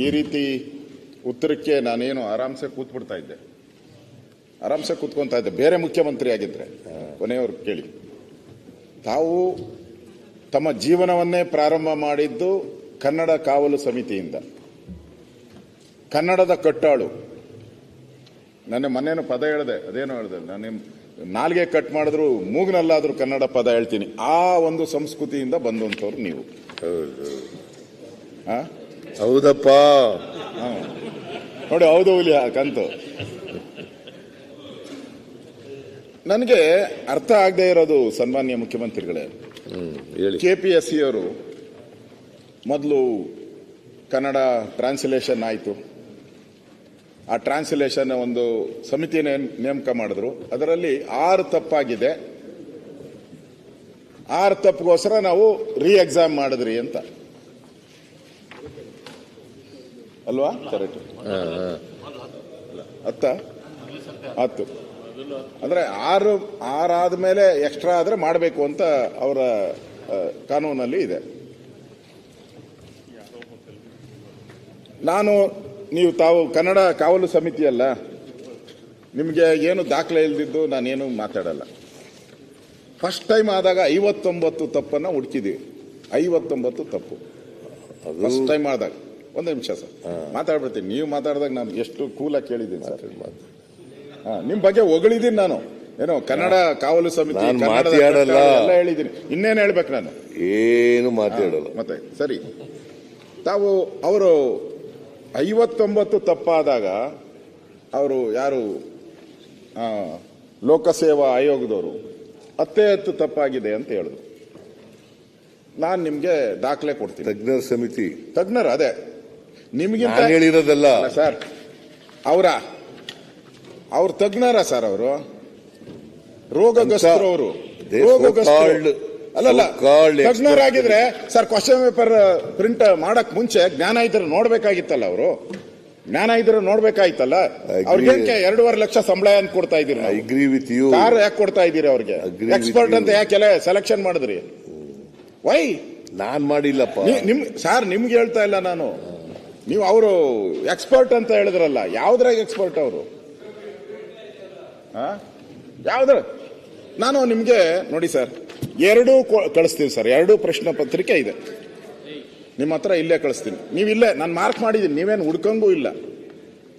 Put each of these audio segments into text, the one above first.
ಈ ರೀತಿ ಉತ್ತರಕ್ಕೆ ನಾನೇನು ಆರಾಮ್ಸೆ ಕೂತ್ಬಿಡ್ತಾ ಇದ್ದೆ. ಆರಾಮ್ಸೆ ಕೂತ್ಕೊಂತಾ ಇದ್ದೆ. ಬೇರೆ ಮುಖ್ಯಮಂತ್ರಿ ಆಗಿದ್ರೆ. ಕೊನೆಯವರು ಕೇಳಿ. ತಾವು ತಮ್ಮ ಜೀವನವನ್ನೇ ಪ್ರಾರಂಭ ಮಾಡಿದ್ದು ಕನ್ನಡ ಕಾವಲು ಸಮಿತಿಯಿಂದ. ಕನ್ನಡದ ಕಟ್ಟಾಳು. ನನ್ನ ಮೊನ್ನೇನು ಪದ ಹೇಳಿದೆ? ಅದೇನು ಹೇಳಿದೆ? ನಾನು ನಾಲ್ಗೆ ಕಟ್ ಮಾಡಿದ್ರು ಮೂಗ್ನಲ್ಲಾದ್ರೂ ಕನ್ನಡ ಪದ ಹೇಳ್ತೀನಿ. ಆ ಒಂದು ಸಂಸ್ಕೃತಿಯಿಂದ ಬಂದಂಥವ್ರು ನೀವು. ಆ? ಹೌದಪ್ಪ. ನೋಡಿ ಹೌದು ಹುಲಿ ಕಂತು. ನನಗೆ ಅರ್ಥ ಆಗದೆ ಇರೋದು ಸನ್ಮಾನ್ಯ ಮುಖ್ಯಮಂತ್ರಿಗಳೇ. ಕೆ ಪಿ ಎಸ್ ಸಿ ಅವರು ಮೊದಲು ಕನ್ನಡ ಟ್ರಾನ್ಸ್ಲೇಷನ್ ಆಯಿತು. ಆ ಟ್ರಾನ್ಸ್ಲೇಷನ್ ಒಂದು ಸಮಿತಿನ ನೇಮಕ ಮಾಡಿದ್ರು. ಅದರಲ್ಲಿ ಆರು ತಪ್ಪಾಗಿದೆ. ಆರು ತಪ್ಪಿಗೋಸ್ಕರ ನಾವು ರೀ ಎಕ್ಸಾಮ್ ಮಾಡಿದ್ರಿ ಅಂತ. ಅಲ್ವಾ? ಕರೆಕ್ಟ್ ಅತ್ತ ಹಾ. ಹತ್ತ ಅಂದ್ರೆ ಆರು ಆರಾದ ಮೇಲೆ ಎಕ್ಸ್ಟ್ರಾ ಆದ್ರೆ ಮಾಡಬೇಕು ಅಂತ ಅವರ ಕಾನೂನಲ್ಲಿ ಇದೆ. ನಾನು ನೀವು ತಾವು ಕನ್ನಡ ಕಾವಲು ಸಮಿತಿ ಅಲ್ಲ ನಿಮಗೆ ಏನು ದಾಖಲೆ ಇಲ್ದಿದ್ದು ನಾನೇನು ಮಾತಾಡಲ್ಲ. ಫಸ್ಟ್ ಟೈಮ್ ಆದಾಗ ಐವತ್ತೊಂಬತ್ತು ತಪ್ಪನ್ನ ಹುಡುಕಿದ್ದೀವಿ ಐವತ್ತೊಂಬತ್ತು ತಪ್ಪು. ಫಸ್ಟ್ ಟೈಮ್ ಆದಾಗ. ಒಂದು ನಿಮಿಷ ಸರ್. ಮಾತಾಡ್ಬಿಡ್ತೀನಿ. ನೀವು ಮಾತಾಡಿದಾಗ ನಾನು ಎಷ್ಟು ಕೂಲಾಗಿ ಕೇಳಿದ್ದೀನಿ ಸರ್. ಹಾಂ ನಿಮ್ಮ ಬಗ್ಗೆ ಹೊಗಳಿದ್ದೀನಿ ನಾನು. ಏನೋ ಕನ್ನಡ ಕಾವಲು ಸಮಿತಿ ನಾನ್ ಕನ್ನಡದ ಮಾತಾಡಲ್ಲ. ಎಲ್ಲ ಹೇಳಿದ್ದೀನಿ ಇನ್ನೇನು ಹೇಳ್ಬೇಕು ನಾನು? ಏನು ಮಾತಾಡಲ್ಲ ಮತ್ತೆ ಸರಿ. ತಾವು ಅವರು ಐವತ್ತೊಂಬತ್ತು ತಪ್ಪಾದಾಗ ಅವರು ಯಾರು? ಆ, ಲೋಕಸೇವಾ ಆಯೋಗದವರು ಹತ್ತೇ ಹತ್ತು ತಪ್ಪಾಗಿದೆ ಅಂತ ಹೇಳಿದ್ರು. ನಾನು ನಿಮಗೆ ದಾಖಲೆ ಕೊಡ್ತೀನಿ. ತಜ್ಞರ ಸಮಿತಿ. ತಜ್ಞರು ಅದೇ. ನಿಮ್ಗಿಂತ ಹೇಳಿರೋದಲ್ಲ. ಸರ್ ಅವರ ಅವ್ರ ತಜ್ಞರ ಸರ್ ಅವರು. ರೋಗಗ್ರಸ್ತರು ಅವರು. ರೋಗಗ್ರಸ್ತರು. ಅಲ್ಲಲ್ಲ ತಜ್ಞರಾಗಿದ್ರೆ ಸರ್ ಕ್ವಶನ್ ಪೇಪರ್ ಪ್ರಿಂಟ್ ಮಾಡಕ್ ಮುಂಚೆ ಜ್ಞಾನ ಇದ್ರೆ ನೋಡ್ಬೇಕಾಗಿತ್ತಲ್ಲ ಅವರು? ಜ್ಞಾನ ಇದ್ರೆ ನೋಡ್ಬೇಕಾಯ್ತಲ್ಲ. ಅವ್ರಿಗೆ ಎರಡೂವರೆ ಲಕ್ಷ ಸಂಬಳ ಅಂತ ಕೊಡ್ತಾ ಇದೀರಿ ಅಗ್ರಿ ವಿತ್ ಯು ಯಾರು ಯಾಕೆ ಕೊಡ್ತಾ ಇದೀರಿ ಅವ್ರಿಗೆ? ಎಕ್ಸ್ಪರ್ಟ್ ಅಂತ ಯಾಕೆ ಯಾಕೆಲ್ಲ ಸೆಲೆಕ್ಷನ್ ಮಾಡಿದ್ರಿ? ವೈ ನಾನ್ ಮಾಡಿಲ್ಲಪ್ಪ. ನಿಮ್ ಸರ್ ನಿಮ್ಗೆ ಹೇಳ್ತಾ ಇಲ್ಲ ನಾನು. ನೀವು ಅವರು ಎಕ್ಸ್ಪರ್ಟ್ ಅಂತ ಹೇಳಿದ್ರಲ್ಲ, ಯಾವ್ದ್ರಾಗ ಎಕ್ಸ್ಪರ್ಟ್ ಅವರು? ಯಾವ್ದ್ರ? ನಾನು ನಿಮಗೆ ನೋಡಿ ಸರ್, ಎರಡೂ ಕಳಿಸ್ತೀನಿ ಸರ್, ಎರಡೂ ಪ್ರಶ್ನೆ ಪತ್ರಿಕೆ ಇದೆ. ನಿಮ್ಮ ಹತ್ರ ಇಲ್ಲೇ ಕಳಿಸ್ತೀನಿ. ನೀವು ಇಲ್ಲೇ, ನಾನು ಮಾರ್ಕ್ ಮಾಡಿದ್ದೀನಿ ನೀವೇನು ಹುಡ್ಕಂಗೂ ಇಲ್ಲ.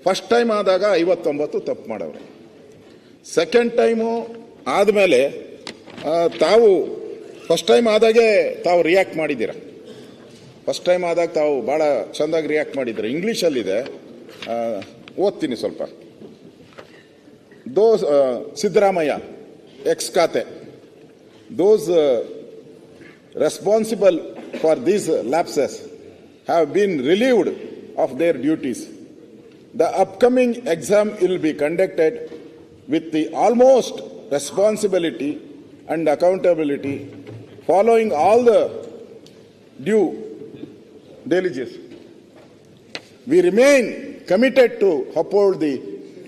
ಫಸ್ಟ್ ಟೈಮ್ ಆದಾಗ ಐವತ್ತೊಂಬತ್ತು ತಪ್ಪು ಮಾಡವ್ರೆ. ಸೆಕೆಂಡ್ ಟೈಮು ಆದಮೇಲೆ ತಾವು ಫಸ್ಟ್ ಟೈಮ್ ಆದಾಗೆ ತಾವು ರಿಯಾಕ್ಟ್ ಮಾಡಿದ್ದೀರಾ? ಫಸ್ಟ್ ಟೈಮ್ ಆದಾಗ ತಾವು ಭಾಳ ಚೆಂದಾಗಿ ರಿಯಾಕ್ಟ್ ಮಾಡಿದ್ರೆ. ಇಂಗ್ಲೀಷಲ್ಲಿದೆ ಓದ್ತೀನಿ ಸ್ವಲ್ಪ. ದೋಸ್ ಸಿದ್ದರಾಮಯ್ಯ ಎಕ್ಸ್ ಖಾತೆ. Those responsible for these lapses have been relieved of their duties the upcoming exam will be conducted with the almost responsibility and accountability following all the due diligence. We remain committed to uphold the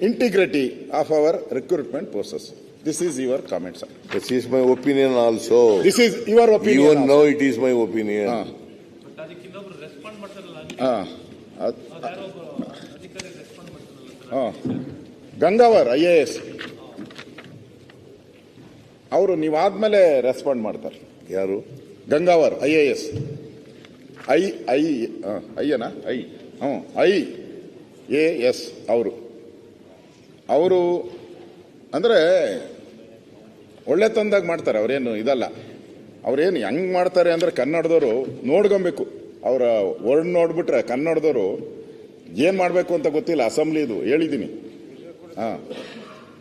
integrity of our recruitment process. This is your comment, sir. This is my opinion also. This is your opinion. You also. it is my opinion. Ah. Ah. Ah. ಅದಕ್ಕೆ ಇನ್ನೊಬ್ರು respond ಮಾಡ್ತಾರಲ್ಲ ಹಾ. ಅದ್- ಅವ್ರು ಯಾರೋ ಒಬ್ಬ ಅಧಿಕಾರಿ respond ಮಾಡ್ತಾರಲ್ಲ ಹಾ. ಗಂಗಾವರ್ ಐ ಎ ಎಸ್ ಅವರು ನೀವಾದ್ಮೇಲೆ ರೆಸ್ಪಾಂಡ್ ಮಾಡ್ತಾರೆ ಯಾರು Gangavar I A S I I ಅಯ್ಯನ I. ಹ್ಞೂ, ಐ, ಎ, ಎಸ್, ಅವರು. ಅವರು ಅಂದರೆ ಒಳ್ಳೆ ತಂದಾಗ ಮಾಡ್ತಾರೆ, ಅವರೇನು ಇದಲ್ಲ. ಅವ್ರೇನು ಹೆಂಗೆ ಮಾಡ್ತಾರೆ ಅಂದರೆ ಕನ್ನಡದವರು ನೋಡ್ಕೊಬೇಕು ಅವರ ವರ್ಡ್ ನೋಡ್ಬಿಟ್ರೆ ಕನ್ನಡದವರು ಏನು ಮಾಡಬೇಕು ಅಂತ ಗೊತ್ತಿಲ್ಲ ಅಸೆಂಬ್ಲಿದು ಹೇಳಿದ್ದೀನಿ. ಹಾಂ.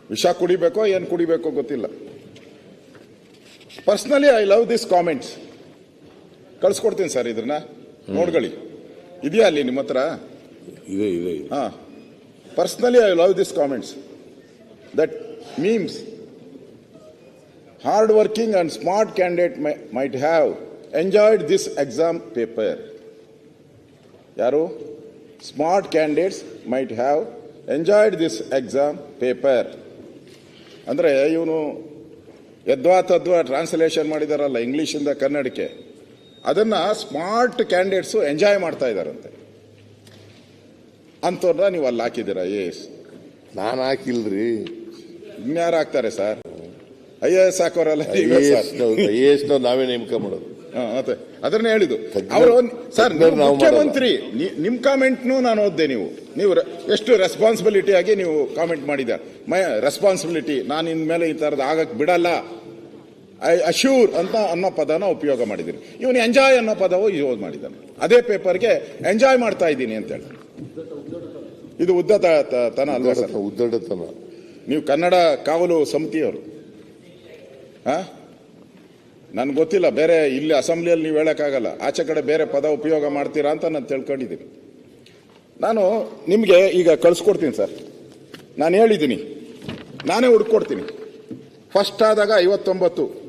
ವಿಷ ಕುಡಿಬೇಕೋ, ಏನು ಕುಡಿಬೇಕೋ ಗೊತ್ತಿಲ್ಲ. Personally, I love this comments. ಕಳ್ಸ್ಕೊಡ್ತೀನಿ ಸರ್ ಇದನ್ನ ನೋಡ್ಕೊಳ್ಳಿ. ಇದೆಯಾ ಅಲ್ಲಿ ನಿಮ್ಮ ಹತ್ರ? ಇದೆ ಇದೆ. ಹಾ. Personally I love this comments that memes hard working and smart candidate might have enjoyed this exam paper ಯಾರು? Smart candidates might have enjoyed this exam paper ಅಂದರೆ ಇವನು ಯದ್ವಾ ತದ್ವಾ ಟ್ರಾನ್ಸ್ಲೇಷನ್ ಮಾಡಿದಾರಲ್ಲ ಇಂಗ್ಲೀಷಿಂದ ಕನ್ನಡಕ್ಕೆ. ಅದನ್ನ ಸ್ಮಾರ್ಟ್ ಕ್ಯಾಂಡಿಡೇಟ್ಸು ಎಂಜಾಯ್ ಮಾಡ್ತಾ ಇದ್ದಾರಂತೆ ಅಂಥವ್ರನ್ನ ನೀವು ಅಲ್ಲಿ ಹಾಕಿದ್ದೀರಾ ಎಸ್? ನಾನು ಹಾಕಿಲ್ರಿ. ಇನ್ಯಾರು ಹಾಕ್ತಾರೆ ಸರ್? ಐ ಎ ಎಸ್ ಹಾಕೋರಲ್ಲ ಐ ಎ ಎಸ್ ನಾವೇ ನೇಮಕ ಮಾಡೋದು. ಮತ್ತೆ ಅದನ್ನೇ ಹೇಳಿದ್ದು. ಅವರು ಸರ್ ಮುಖ್ಯಮಂತ್ರಿ ನಿಮ್ಮ ನಿಮ್ ಕಾಮೆಂಟ್ನು ನಾನು ಓದ್ದೆ ನೀವು. ನೀವು ಎಷ್ಟು ರೆಸ್ಪಾನ್ಸಿಬಿಲಿಟಿ ಆಗಿ ನೀವು ಕಾಮೆಂಟ್ ಮಾಡಿದ ಮೈ ರೆಸ್ಪಾನ್ಸಿಬಿಲಿಟಿ ನಾನು ಇನ್ಮೇಲೆ ಈ ಥರದ್ದು ಆಗಕ್ಕೆ ಬಿಡಲ್ಲ. ಅಶ್ಯೂರ್ ಅಂತ ಅನ್ನೋ ಪದನ ಉಪಯೋಗ ಮಾಡಿದ್ದೀನಿ ಇವನು ಎಂಜಾಯ್ ಅನ್ನೋ ಪದವು ಯೂಸ್ ಮಾಡಿದ್ದಾನೆ. ಅದೇ ಪೇಪರ್ಗೆ ಎಂಜಾಯ್ ಮಾಡ್ತಾ ಇದ್ದೀನಿ ಅಂತ ಹೇಳಿ. ಇದು ಉದ್ದತ ತನ ಅಲ್ವಾ ಸರ್? ಉದ್ದಡತನ ನೀವು ಕನ್ನಡ ಕಾವಲು ಸಮಿತಿಯವರು. ಹಾ? ನನ್ಗೆ ಗೊತ್ತಿಲ್ಲ ಬೇರೆ ಇಲ್ಲಿ ಅಸೆಂಬ್ಲಿಯಲ್ಲಿ ನೀವು ಹೇಳೋಕ್ಕಾಗಲ್ಲ. ಆಚೆ ಕಡೆ ಬೇರೆ ಪದ ಉಪಯೋಗ ಮಾಡ್ತೀರಾ ಅಂತ ನಾನು ತಿಳ್ಕೊಂಡಿದ್ದೀನಿ. ನಾನು ನಿಮಗೆ ಈಗ ಕಳಿಸ್ಕೊಡ್ತೀನಿ ಸರ್. ನಾನು ಹೇಳಿದ್ದೀನಿ. ನಾನೇ ಹುಡ್ಕೊಡ್ತೀನಿ. ಫಸ್ಟ್ ಆದಾಗ ಐವತ್ತೊಂಬತ್ತು.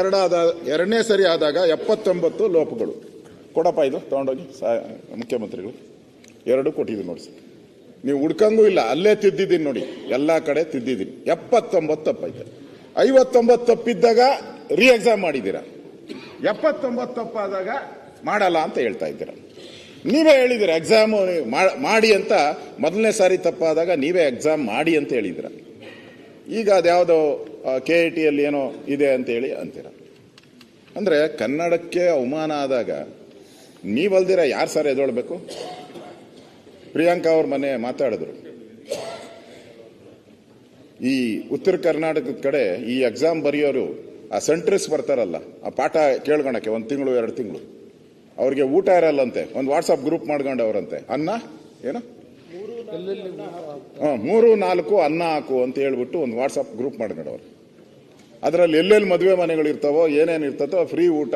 ಎರಡಾದ, ಎರಡನೇ ಸರಿ ಆದಾಗ ಎಪ್ಪತ್ತೊಂಬತ್ತು ಲೋಪಗಳು. ಕೊಡಪ್ಪ ಇದು, ತಗೊಂಡೋಗಿ, ಸಾ, ಮುಖ್ಯಮಂತ್ರಿಗಳು. ಎರಡು ಕೊಟ್ಟಿದ್ದೀನಿ ನೋಡಿ ಸರ್ ನೀವು ಹುಡ್ಕಂಗೂ ಇಲ್ಲ, ಅಲ್ಲೇ ತಿದ್ದಿದ್ದೀನಿ ನೋಡಿ. ಎಲ್ಲ ಕಡೆ ತಿದ್ದಿದ್ದೀನಿ. ಎಪ್ಪತ್ತೊಂಬತ್ತು ತಪ್ಪೈತೆ ಐವತ್ತೊಂಬತ್ತು ತಪ್ಪಿದ್ದಾಗ ರೀ ಎಕ್ಸಾಮ್ ಮಾಡಿದ್ದೀರಾ? ಎಪ್ಪತ್ತೊಂಬತ್ತು ತಪ್ಪಾದಾಗ ಮಾಡಲ್ಲ ಅಂತ ಹೇಳ್ತಾ ಇದ್ದೀರ? ನೀವೇ ಹೇಳಿದಿರ ಎಕ್ಸಾಮ್ ಮಾಡಿ ಅಂತ ಮೊದಲನೇ ಸಾರಿ ತಪ್ಪಾದಾಗ ನೀವೇ ಎಕ್ಸಾಮ್ ಮಾಡಿ ಅಂತ ಹೇಳಿದಿರ ಈಗ ಅದ್ಯಾವುದೋ ಕೆ ಐ ಟಿಯಲ್ಲಿ ಏನೋ ಇದೆ ಅಂತೇಳಿ ಅಂತೀರ. ಅಂದರೆ ಕನ್ನಡಕ್ಕೆ ಅವಮಾನ ಆದಾಗ ನೀವಲ್ದಿರ ಯಾರು ಸರ್ ಎದೊಳ್ಬೇಕು? ಪ್ರಿಯಾಂಕಾ ಅವ್ರ ಮನೆ ಮಾತಾಡಿದ್ರು. ಈ ಉತ್ತರ ಕರ್ನಾಟಕದ ಕಡೆ ಈ ಎಕ್ಸಾಮ್ ಬರೆಯೋರು ಆ ಸೆಂಟ್ರಿಸ್ ಬರ್ತಾರಲ್ಲ ಆ ಪಾಠ ಕೇಳ್ಕೊಳಕ್ಕೆ ಒಂದು ತಿಂಗಳು ಎರಡು ತಿಂಗಳು. ಅವ್ರಿಗೆ ಊಟ ಇರಲ್ಲಂತೆ ಒಂದು ವಾಟ್ಸಪ್ ಗ್ರೂಪ್ ಮಾಡ್ಕೊಂಡವ್ರಂತೆ ಅನ್ನ? ಏನು? ಹಾ, ಮೂರು ನಾಲ್ಕು ಅನ್ನ ಹಾಕು ಅಂತ ಹೇಳ್ಬಿಟ್ಟು ಒಂದು ವಾಟ್ಸಪ್ ಗ್ರೂಪ್ ಮಾಡ್ಕೊಂಡವ್ರು ಅದರಲ್ಲಿ ಎಲ್ಲೆಲ್ಲಿ ಮದುವೆ ಮನೆಗಳು ಇರ್ತಾವೋ, ಏನೇನು ಇರ್ತತೋ ಫ್ರೀ ಊಟ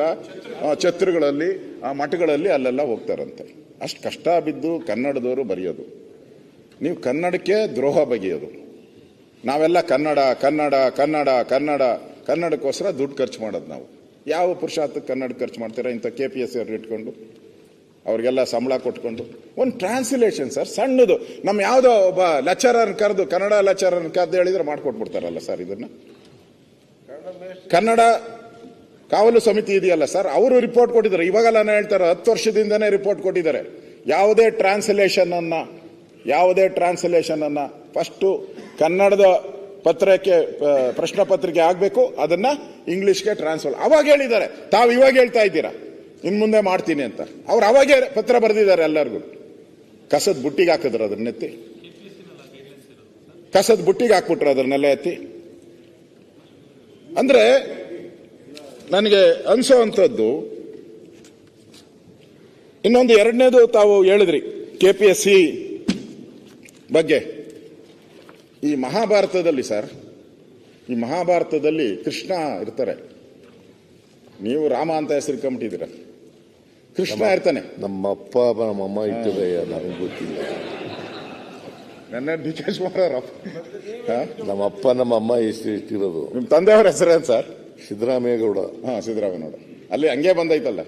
ಛತ್ರಗಳಲ್ಲಿ, ಆ ಮಠಗಳಲ್ಲಿ ಅಲ್ಲೆಲ್ಲ ಹೋಗ್ತಾರಂತೆ. ಅಷ್ಟು ಕಷ್ಟ ಬಿದ್ದು ಕನ್ನಡದವರು ಬರೆಯೋದು. ನೀವು ಕನ್ನಡಕ್ಕೆ ದ್ರೋಹ ಬಗೆಯೋದು. ನಾವೆಲ್ಲ ಕನ್ನಡ ಕನ್ನಡ ಕನ್ನಡ ಕನ್ನಡ, ಕನ್ನಡಕ್ಕೋಸ್ಕರ ದುಡ್ಡು ಖರ್ಚು ಮಾಡೋದು ನಾವು. ಯಾವ ಪುರುಷಾರ್ಥಕ್ಕೆ ಕನ್ನಡ ಖರ್ಚು ಮಾಡ್ತೀರಾ ಇಂಥ ಕೆ ಪಿ ಎಸ್ ಅವ್ರು ಇಟ್ಕೊಂಡು? ಅವ್ರಿಗೆಲ್ಲ ಸಂಬಳ ಕೊಟ್ಕೊಂಡು. ಒಂದು ಟ್ರಾನ್ಸ್ಲೇಷನ್ ಸರ್, ಸಣ್ಣದು. ನಮ್ಮ ಯಾವುದೋ ಒಬ್ಬ ಲೆಕ್ಚರರ್ ಕರೆದು, ಕನ್ನಡ ಲೆಕ್ಚರರ್ ಕರೆದು ಹೇಳಿದ್ರೆ ಮಾಡ್ಕೊಟ್ಬಿಡ್ತಾರಲ್ಲ ಸರ್ ಇದನ್ನ? ಕನ್ನಡ ಕಾವಲು ಸಮಿತಿ ಇದೆಯಲ್ಲ ಸರ್, ಅವರು ರಿಪೋರ್ಟ್ ಕೊಟ್ಟಿದ್ದಾರೆ. ಇವಾಗೆಲ್ಲ ನಾನು ಹೇಳ್ತಾರೆ ಹತ್ತು ವರ್ಷದಿಂದನೇ ರಿಪೋರ್ಟ್ ಕೊಟ್ಟಿದ್ದಾರೆ. ಯಾವುದೇ ಟ್ರಾನ್ಸ್ಲೇಷನ್ ಅನ್ನ ಯಾವುದೇ ಟ್ರಾನ್ಸ್ಲೇಷನ್ ಅನ್ನ ಫಸ್ಟು ಕನ್ನಡದ ಪತ್ರಕ್ಕೆ ಪ್ರಶ್ನೆ ಪತ್ರಿಕೆ ಆಗಬೇಕು ಅದನ್ನ ಇಂಗ್ಲಿಷ್ಗೆ ಟ್ರಾನ್ಸ್ಫರ್ ಅವಾಗ ಹೇಳಿದ್ದಾರೆ. ತಾವು ಇವಾಗ ಹೇಳ್ತಾ ಇದ್ದೀರಾ? ಇನ್ ಮುಂದೆ ಮಾಡ್ತೀನಿ ಅಂತ. ಅವ್ರು ಅವಾಗೇ ಪತ್ರ ಬರೆದಿದ್ದಾರೆ ಎಲ್ಲರಿಗೂ. ಕಸದ ಬುಟ್ಟಿಗೆ ಹಾಕಿದ್ರು ಅದನ್ನೆತ್ತಿ ಕಸದ ಬುಟ್ಟಿಗೆ ಹಾಕ್ಬಿಟ್ರು ಅದನ್ನೆಲ್ಲ ಎತ್ತಿ. ಅಂದ್ರೆ ನನಗೆ ಅನ್ಸೋವಂಥದ್ದು ಇನ್ನೊಂದು ಎರಡನೇದು ತಾವು ಹೇಳಿದ್ರಿ ಕೆ ಪಿ ಎಸ್ ಸಿ ಬಗ್ಗೆ. ಈ ಮಹಾಭಾರತದಲ್ಲಿ ಸರ್ ಈ ಮಹಾಭಾರತದಲ್ಲಿ ಕೃಷ್ಣ ಇರ್ತಾರೆ. ನೀವು ರಾಮ ಅಂತ ಹೆಸರು ಹೆಸರಿಕೊಂಬಿಟ್ಟಿದ್ದೀರ ಕೃಷ್ಣ ಇರ್ತಾನೆ ನಮ್ಮ ಅಪ್ಪ ನಮ್ಮ ಅಮ್ಮ ಇಟ್ಟಿದಯ್ಯ ನನಗೆ ಗೊತ್ತಿಲ್ಲ. ನನ್ನ ಡಿ ಕೆ ಶಿವರಾವ್ ನಮ್ಮ ಅಪ್ಪ ನಮ್ಮ ಅಮ್ಮ ಎಷ್ಟು ಇಷ್ಟಿರೋದು ನಿಮ್ಮ ತಂದೆಯವ್ರ ಹೆಸರೇನು ಸರ್? ಸಿದ್ದರಾಮೇಗೌಡ ಹಾ ಸಿದ್ದರಾಮೇಗೌಡ ಅಲ್ಲಿ ಹಂಗೆ ಬಂದೈತಲ್ಲ?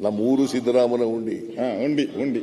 ನಮ್ಮ ಊರು ಸಿದ್ದರಾಮನ ಉಂಡಿ ಹಾ ಉಂಡಿ ಉಂಡಿ